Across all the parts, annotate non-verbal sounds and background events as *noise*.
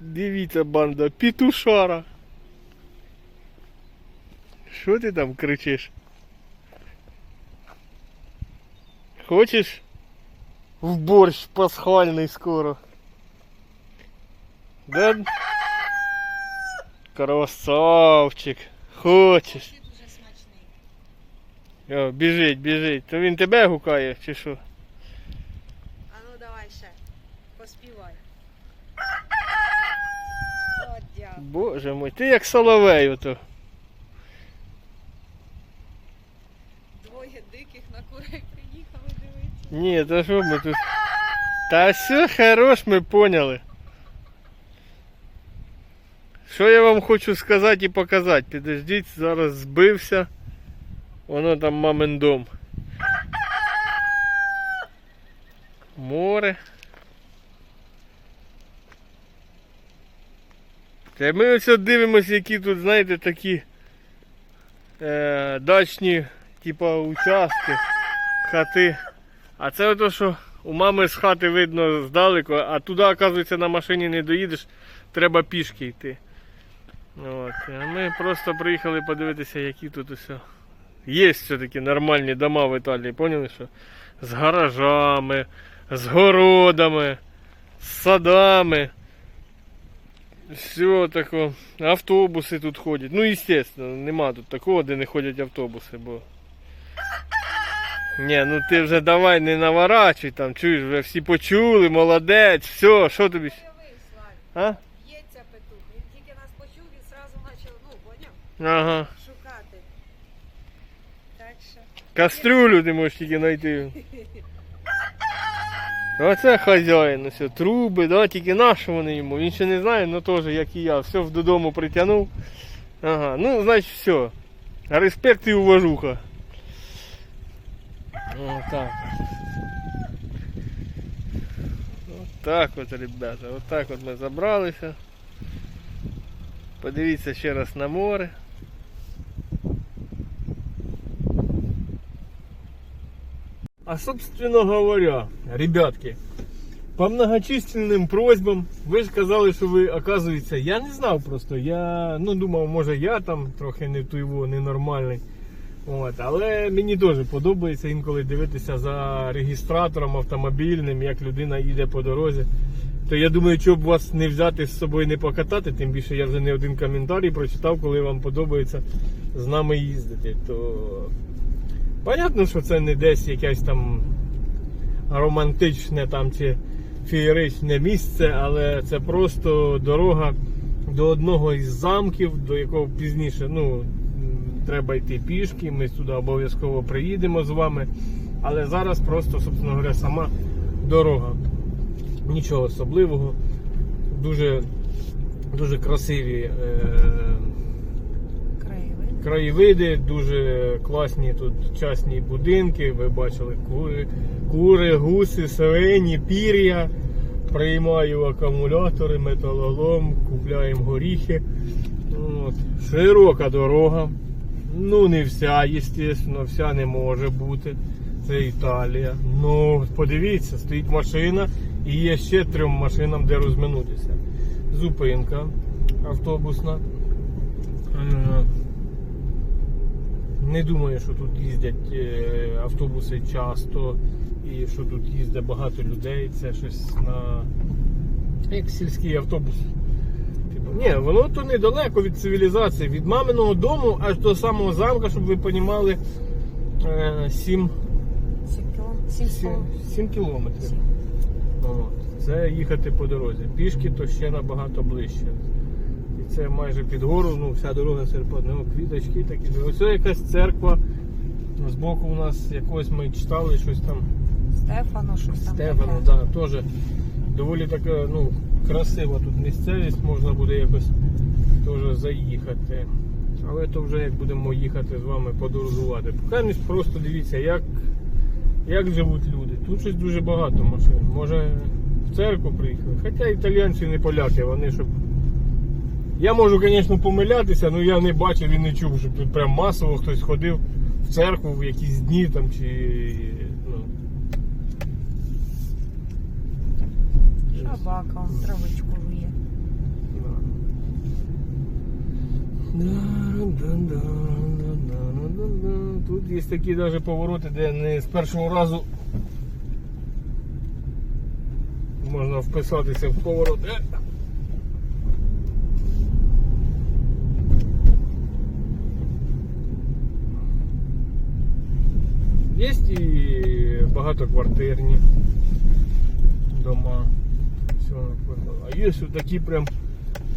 Дивіться, банда, пітушара. Що ти там кричиш? Хочеш? В борщ пасхальний скоро. Да? Красавчик. Хочеш? О, біжить, біжить. То він тебе гукає, чи що? А ну давай ще. Поспівай. От дякую. Боже мой, ти як соловей ото. Двоє диких на курей приїхали дивитися. Ні, та що ми тут. Та все хорош, ми поняли. Що я вам хочу сказати і показати? Підождіть, зараз збився. Воно там мамин дом. Море. Та ми ось дивимося, які тут, знаєте, такі е, дачні, типа участки, хати. А це ото, що у мами з хати видно здалеку, а туди, оказується, на машині не доїдеш, треба пішки йти. От. А ми просто приїхали подивитися, які тут усе. Є все-таки нормальні дома в Італії, поняли, що? З гаражами, з городами, з садами. Все таке. Автобуси тут ходять. Ну, звісно, нема тут такого, де не ходять автобуси, бо. Ні, ну ти вже давай не наворачуй там, чуєш, вже всі почули, молодець, все, що тобі. А? б'ється петух. Він тільки нас почув і зразу почав, ну, поняв, Ага. шукати. Так що. Кастрюлю ти можеш тільки знайти. *laughs* Оце хазяїн, все, труби, да, тільки наші вони йому. Він ще не знає, ну теж, як і я. Все додому притягнув. Ага, ну, значить, все. Респект і уважуха. Отак. Отак от, ребята, отак от ми забралися. Подивіться ще раз на море. А собственно говоря, ребятки, по многочисленным просьбам, ви ж казали, що ви, оказується, я не знав просто. Я ну думав, може я там трохи не туйво, ненормальний. От, але мені теж подобається інколи дивитися за реєстратором автомобільним, як людина їде по дорозі. То я думаю, що б вас не взяти з собою не покатати, тим більше я вже не один коментарій прочитав, коли вам подобається з нами їздити. То Понятно, що це не десь якесь там романтичне там чи феєричне місце, але це просто дорога до одного із замків, до якого пізніше ну, треба йти пішки. Ми сюди обов'язково приїдемо з вами. Але зараз просто, собственно говоря, сама дорога. Нічого особливого. Дуже, дуже красиві. Е-. краєвиди, дуже класні тут частні будинки. Ви бачили кури, кури гуси, свині, пір'я. Приймаю акумулятори, металолом, купляємо горіхи. От. Широка дорога. Ну, не вся, звісно, вся не може бути. Це Італія. Ну, подивіться, стоїть машина і є ще трьом машинам, де розминутися. Зупинка автобусна. Не думаю, що тут їздять е, автобуси часто і що тут їздить багато людей. Це щось на як сільський автобус. Типу, ні, воно то недалеко від цивілізації, від маминого дому аж до самого замка, щоб ви розуміли, 7, Сім кілометрів. Сім 7, сто. 7 кілометрів. Це їхати по дорозі. Пішки то ще набагато ближче. І це майже під гору, ну вся дорога серпадна, ну, квіточки такі. Ось якась церква. Збоку у нас якось ми читали щось там. Стефано, щось там. Стефано, таке. да, теж доволі така, ну, красива тут місцевість, можна буде якось теж заїхати. Але то вже як будемо їхати з вами подорожувати. Поки просто дивіться, як, як живуть люди. Тут щось дуже багато машин. Може в церкву приїхали. Хоча італійці не поляки, вони щоб. Я можу, звісно, помилятися, але я не бачив і не чув, щоб тут прям масово хтось ходив в церкву в якісь дні там чи. Ну, Собака, он травичку жує. Тут є такі навіть повороти, де не з першого разу можна вписатися в поворот. Є і багатоквартирні дома. А є ось такі прям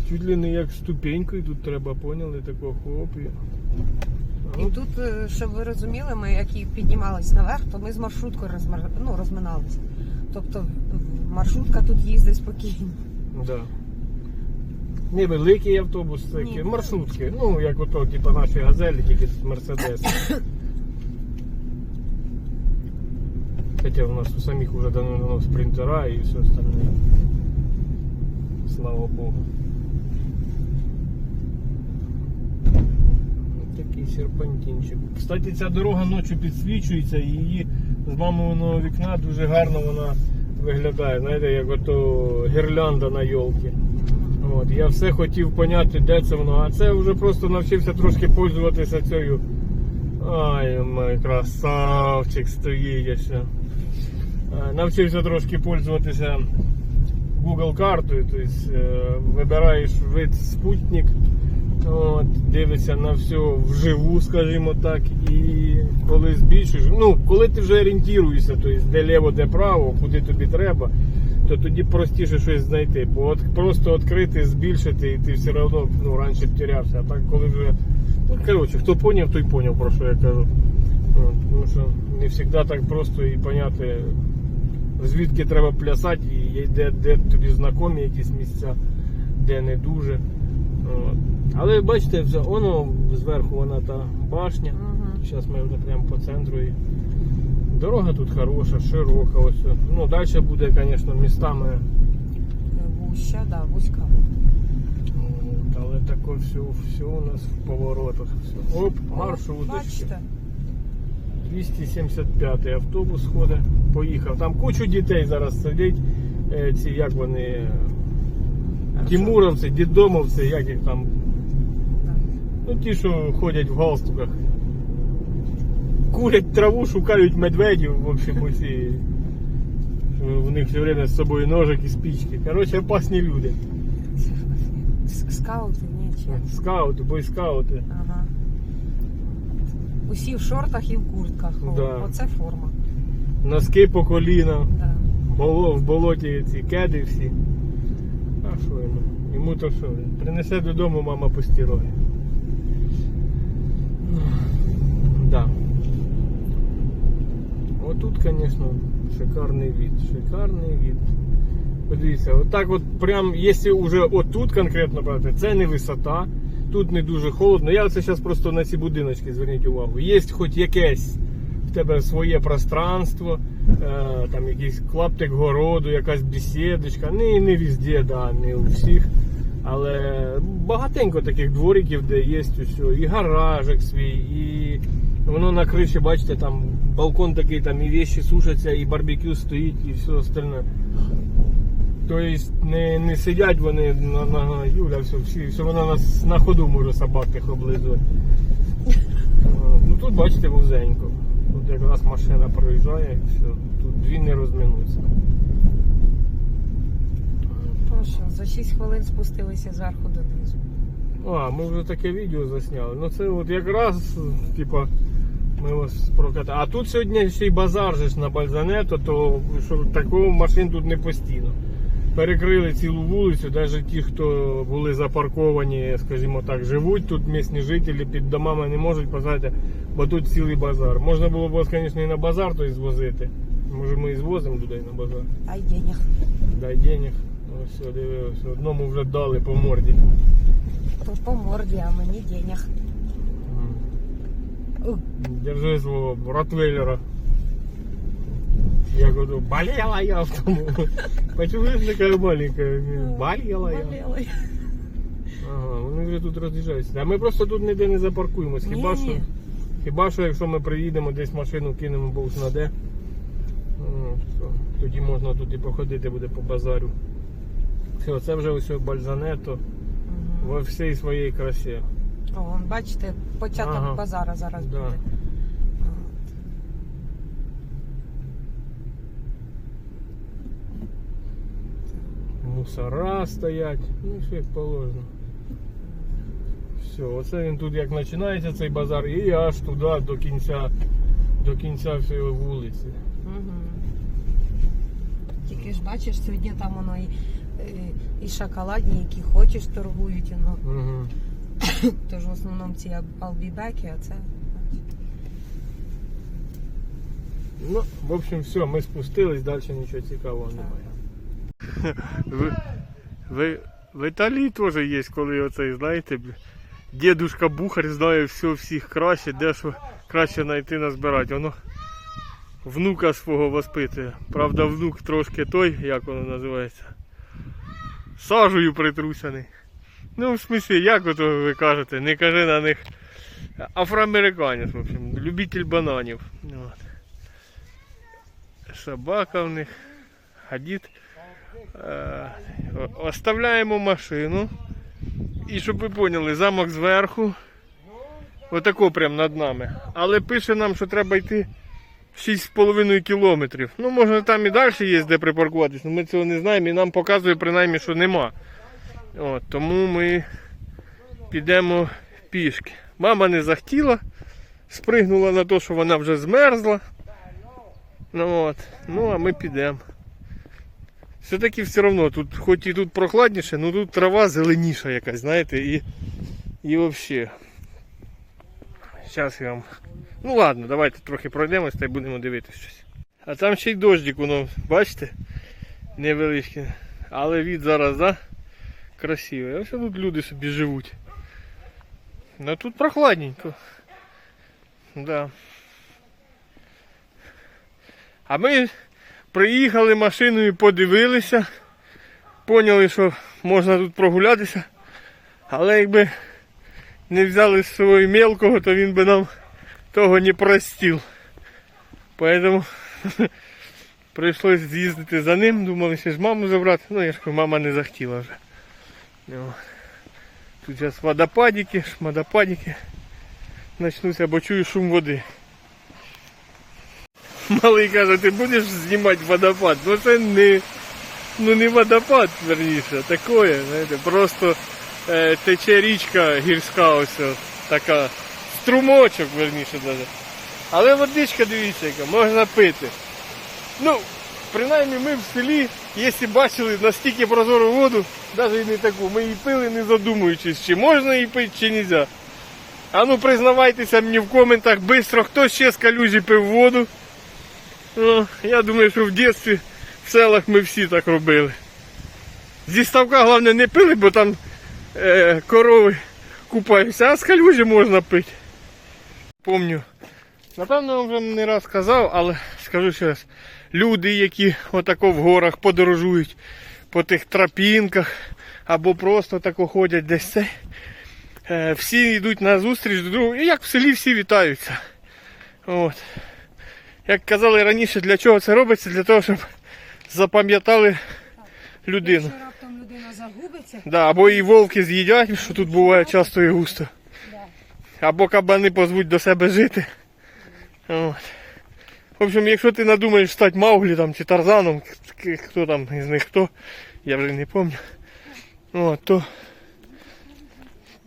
чуть ли не як ступенькою, тут треба, поняли, такого хоп. І... І тут, е, щоб ви розуміли, ми як піднімались наверх, то ми з маршруткою розмар... ну, розминалися. Тобто маршрутка тут їздить спокійно. Да. Невеликий автобус, такі, маршрутки. Ну, як ото, типу наші газелі, тільки тут Мерседес. *coughs* Хоча у нас у самих уже давно спринтера і все остальне. Слава Богу. Такий серпантинчик. Кстати, ця дорога ночі підсвічується і її з маминого вікна дуже гарно вона виглядає. Знаєте, як ото гірлянда на йолки. От, я все хотів поняти, де це воно, а це вже просто навчився трошки пользуватися цією. Ай, мой красавчик стоїть ще. Е, Навчився трошки пользуватися Google картою, тобто вибираєш вид спутник, от, дивишся на все вживу, скажімо так, і коли збільшуєш, ну, коли ти вже орієнтуєшся, тобто де ліво, де право, куди тобі треба, то тоді простіше щось знайти. Бо от просто відкрити, збільшити, і ти все одно ну, раніше б терявся. А так коли вже. Ну, коротше, хто поняв, той поняв, про що я кажу. От, тому що не завжди так просто і поняти, звідки треба плясати, і є- де, де тобі знайомі якісь місця, де не дуже. От. Але бачите, вже воно зверху вона та башня. Зараз ми вже прямо по центру. І... Дорога тут хороша, широка. Ось. Ну, далі буде, звісно, містами. Вуща, да, вузька. От, але таке все, все у нас в поворотах. Все. Оп, маршруточки. Бачите? 275 автобус ходить, поїхав. Там кучу дітей зараз сидять. е, Ці як вони. Тимуровці, дідомовці, як їх там. Ну ті, що ходять в галстуках. Курять траву, шукають медведів, в общем, *laughs* оці. У них все время з собою ножик і спічки. Коротше, опасні люди. Скаути, ні. Скаути, бойскаути. Ага. Усі в шортах і в куртках. Да. Оце форма. Носки по коліна, Да. боло, в болоті ці кеди всі. А що йому? Йому то що? Принесе додому мама постірує. Да. Отут, звісно, шикарний від. Шикарний від. Подивіться, отак от прям, якщо вже отут конкретно брати, це не висота, тут не дуже холодно. Я оце зараз просто на ці будиночки зверніть увагу. Є хоч якесь в тебе своє пространство, е, там якийсь клаптик городу, якась бесідочка. Не, не везде, да, не у всіх. Але багатенько таких двориків, де є усе, і гаражик свій, і воно на криші, бачите, там балкон такий, там і вещи сушаться, і барбекю стоїть, і все остальне. Тобто не, не сидять вони на, на Юля, все, всі, все воно нас на ходу може собак тих облизувати. Ну тут бачите вузенько. Тут якраз машина проїжджає і все. Тут дві не розминуться. То що, за 6 хвилин спустилися зверху донизу. А, ми вже таке відео засняли. Ну це от якраз, типа, ми вас прокатали. А тут сьогодні ще й базар же ж на Бальзането, то що такого машин тут не постійно. Перекрили цілу вулицю, навіть ті, хто були запарковані, скажімо так, живуть тут місні жителі під домами не можуть поставити, бо тут цілий базар. Можна було б звісно, і на базар то звозити. Може ми і звозимо людей на базар. Ай денег. Дай денег. Ось все. Одному вже дали по морді. То по морді, а мені денег. Держи свого ротвейлера. Я говорю, болела я в тому. *laughs* Почему ж така маленька? Болела я. боліли. Ага, вони вже тут роз'їжджаються. А ми просто тут ніде не запаркуємось. Хіба що, хіба що якщо ми приїдемо, десь машину кинемо бог знаде. Ну, все. Тоді можна тут і походити буде по базарю. Все, це вже ось бальзането во всій своїй красі. О, бачите, початок Ага. базара зараз Да. буде. Мусора стоять, ну все як положено. Все, оце він тут як починається цей базар і аж туди до кінця, до кінця всієї вулиці. Угу. Тільки ж бачиш, сьогодні там воно і, і, і шоколадні, які хочеш, торгують. Ну, Угу. *coughs* тож в основному ці албібеки, а це. Ну, в общем, все, ми спустились, далі нічого цікавого немає. Ви, в Італії теж є, коли оцей, знаєте, дідушка Бухар знає все всіх краще, де що краще знайти назбирати. Воно внука свого воспитує. Правда, внук трошки той, як воно називається. Сажею притрусяний. Ну, в смислі, як ото ви кажете, не кажи на них. Афроамериканець, в общем, любитель бананів. От. Собака в них. А оставляємо машину. І щоб ви поняли, замок зверху. Отако прямо над нами. Але пише нам, що треба йти 6,5 кілометрів. Ну, може там і далі є де припаркуватись, але ми цього не знаємо і нам показує принаймні, що нема. От, тому ми підемо пішки. Мама не захотіла, спригнула на те, що вона вже змерзла. Ну от, ну а ми підемо. Все-таки все одно, тут, хоч і тут прохладніше, але тут трава зеленіша якась, знаєте, і, і взагалі. Зараз я вам. Ну ладно, давайте трохи пройдемось та й будемо дивитися щось. А там ще й дождик, воно, бачите? Невеличкий. Але від зараз, да? Красивий. Ось тут люди собі живуть. Ну тут прохладненько. Да. А ми приїхали машиною, подивилися, поняли, що можна тут прогулятися, але якби не взяли з собою мелкого, то він би нам того не простив. Поэтому *laughs* прийшлось з'їздити за ним, думали ще ж маму забрати, ну я ж кажу, мама не захотіла вже. Ну, Тут зараз водопадики, шмадопадики начнуться, бо чую шум води. Малий каже, ти будеш знімати водопад? Ну це не, ну не водопад, верніше, такое, знаєте, просто е, тече річка гірська ось така, струмочок, верніше даже. Але водичка, дивіться, яка, можна пити. Ну, принаймні ми в селі, якщо бачили настільки прозору воду, навіть не таку, ми її пили не задумуючись, чи можна її пити, чи не можна. А ну признавайтеся мені в коментах, бистро, хто ще з калюжі пив воду. Ну, я думаю, що в дитинстві в селах ми всі так робили. Зі ставка, головне, не пили, бо там е, корови купаються, а з калюжі можна пити. Помню. Напевно, вже не раз казав, але скажу ще раз. Люди, які отако в горах подорожують по тих тропінках або просто тако ходять десь це. е, Всі йдуть на зустріч до другого, і як в селі всі вітаються. От. Як казали раніше, для чого це робиться? Для того, щоб запам'ятали людину. Якщо раптом людина загубиться, Да, або і вовки з'їдять, що тут буває часто і густо. Або кабани позвуть до себе жити. От. В общем, якщо ти надумаєш стати Мауглі там, чи Тарзаном, к- хто там із них хто, я вже не пам'ятаю. От, то,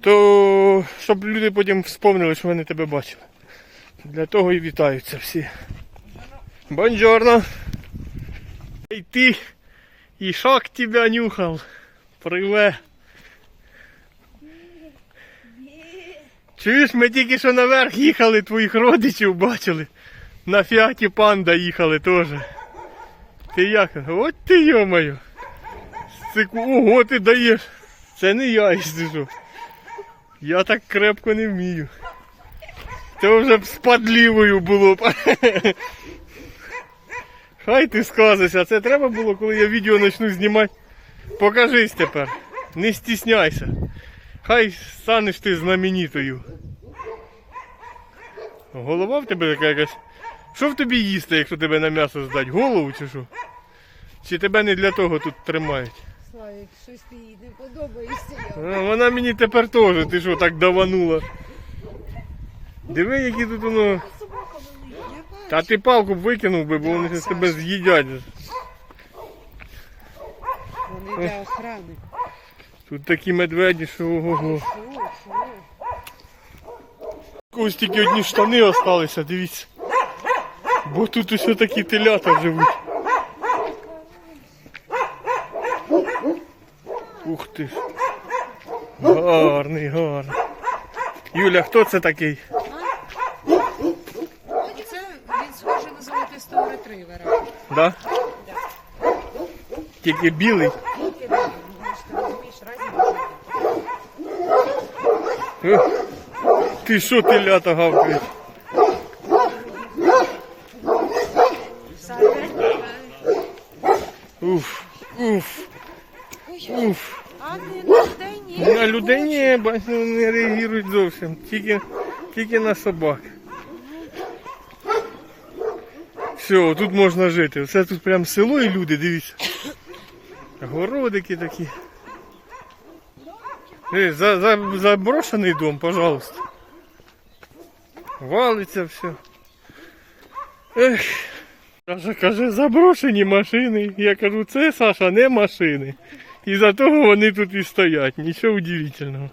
то щоб люди потім вспомнили, що вони тебе бачили. Для того і вітаються всі. Бонжорно! Ей ти! І шок тебя нюхал. Приве. Чуєш, ми тільки що наверх їхали, твоїх родичів бачили. На фіаті панда їхали теж. Ти як? От ти йомаю. Цику... Ого, ти даєш. Це не я їздижу. Я так крепко не вмію. Це вже б з падлівою було б. *laughs* Хай ти сказуйся, це треба було, коли я відео почну знімати. Покажись тепер. Не стісняйся. Хай станеш ти знаменитою. Голова в тебе така якась. Що в тобі їсти, якщо тебе на м'ясо здать? Голову чи що? Чи тебе не для того тут тримають? Славік, щось ти їй не подобаєшся. А, Вона мені тепер теж, ти що, так даванула. Диви, які тут воно. Та ти палку б викинув би, бо вони ж тебе з'їдять. Вони для охрани. Тут такі медведі, що ого. Фу, фу. Ось тільки одні штани осталися, дивіться. Бо тут усе такі телята живуть. Ух ти ж. Гарний, гарний. Юля, хто це такий? Це він схожий на золотистого ретривера. Да? Тільки білий. Ти. Ех, Ти що телята гавкаєш? Уф, уф, уф. На людей ні. Бачите, не реагують зовсім. Тільки, тільки на собак. Все, тут можна жити. Все тут прям село і люди, дивіться. Городики такі. Е, за, за, заброшений дом, пожалуйста. Валиться все. Ех. Саша каже, заброшені машини. Я кажу, це Саша, не машини. І за того вони тут і стоять. Нічого удивительного.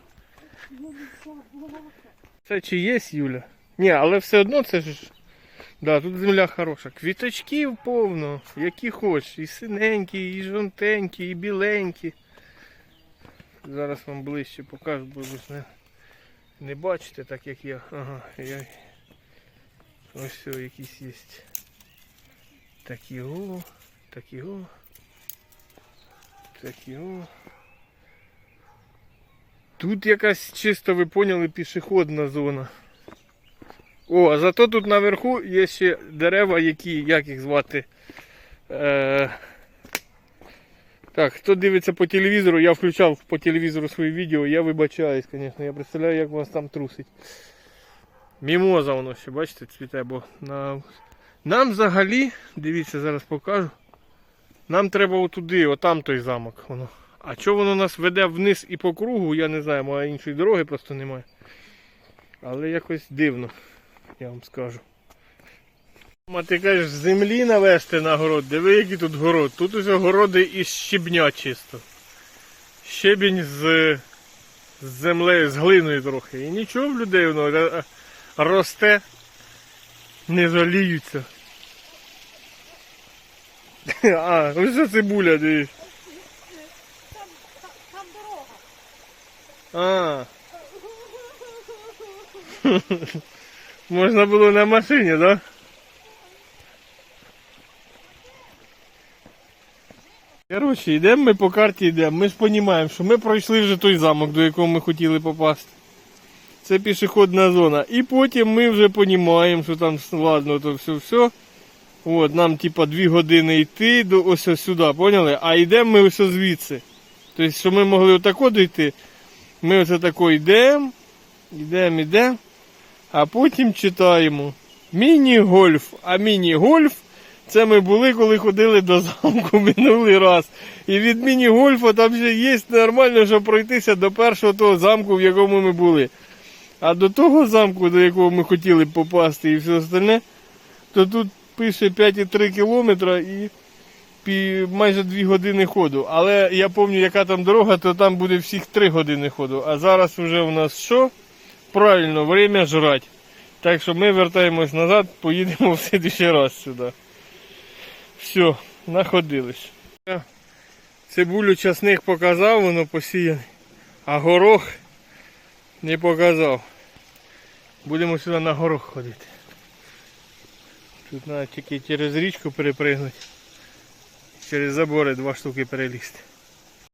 Це чи є Юля? Ні, але все одно це ж. Да, тут земля хороша. Квіточків повно, які хочеш. І синенькі, і жовтенькі, і біленькі. Зараз вам ближче покажу, бо ви не, не бачите так як я. Ага, я. Ось все, якісь є. Такі о, такі о. Такі о. Тут якась чисто ви поняли пішохідна зона. О, а зато тут наверху є ще дерева, які, як їх звати. Е... Так, хто дивиться по телевізору, я включав по телевізору своє відео, я вибачаюсь, звісно, я представляю, як вас там трусить. Мімоза воно ще, бачите, цвіте, бо на... нам взагалі, дивіться, зараз покажу. Нам треба отуди, отам той замок. Воно. А що воно нас веде вниз і по кругу, я не знаю, може іншої дороги просто немає. Але якось дивно, я вам скажу. А ти кажеш, землі навести на город. Диви, який тут город. Тут уже городи із щебня чисто. Щебінь з, з землею, з глиною трохи. І нічого в людей воно росте, не жаліються. *laughs* А, ось це цибуля, дивись. Там дорога. А. *laughs* Можна було на машині, так? Да? Коротше, йдемо ми по карті йдемо. Ми ж розуміємо, що ми пройшли вже той замок, до якого ми хотіли попасти. Це пішохідна зона. І потім ми вже розуміємо, що там ладно, то все все. От, нам типа дві години йти до ось ось сюди, поняли? А йдемо ми ось ось звідси. Тобто, що ми могли отако дойти. Ми оце тако йдемо, йдемо, йдемо, а потім читаємо міні-гольф. А міні-гольф це ми були, коли ходили до замку минулий раз. І від міні-гольфа там ще є нормально, щоб пройтися до першого того замку, в якому ми були. А до того замку, до якого ми хотіли попасти і все остальне, то тут пише 5,3 кілометра і майже 2 години ходу. Але я пам'ятаю, яка там дорога, то там буде всіх 3 години ходу. А зараз вже у нас що? Правильно, время жрать. Так що ми вертаємось назад, поїдемо в следующий раз сюди. Все, находились. Цибулю часник показав, воно посіяне. А горох не показав. Будемо сюди на горох ходити. Тут треба тільки через річку перепригнути. Через забори два штуки перелізти.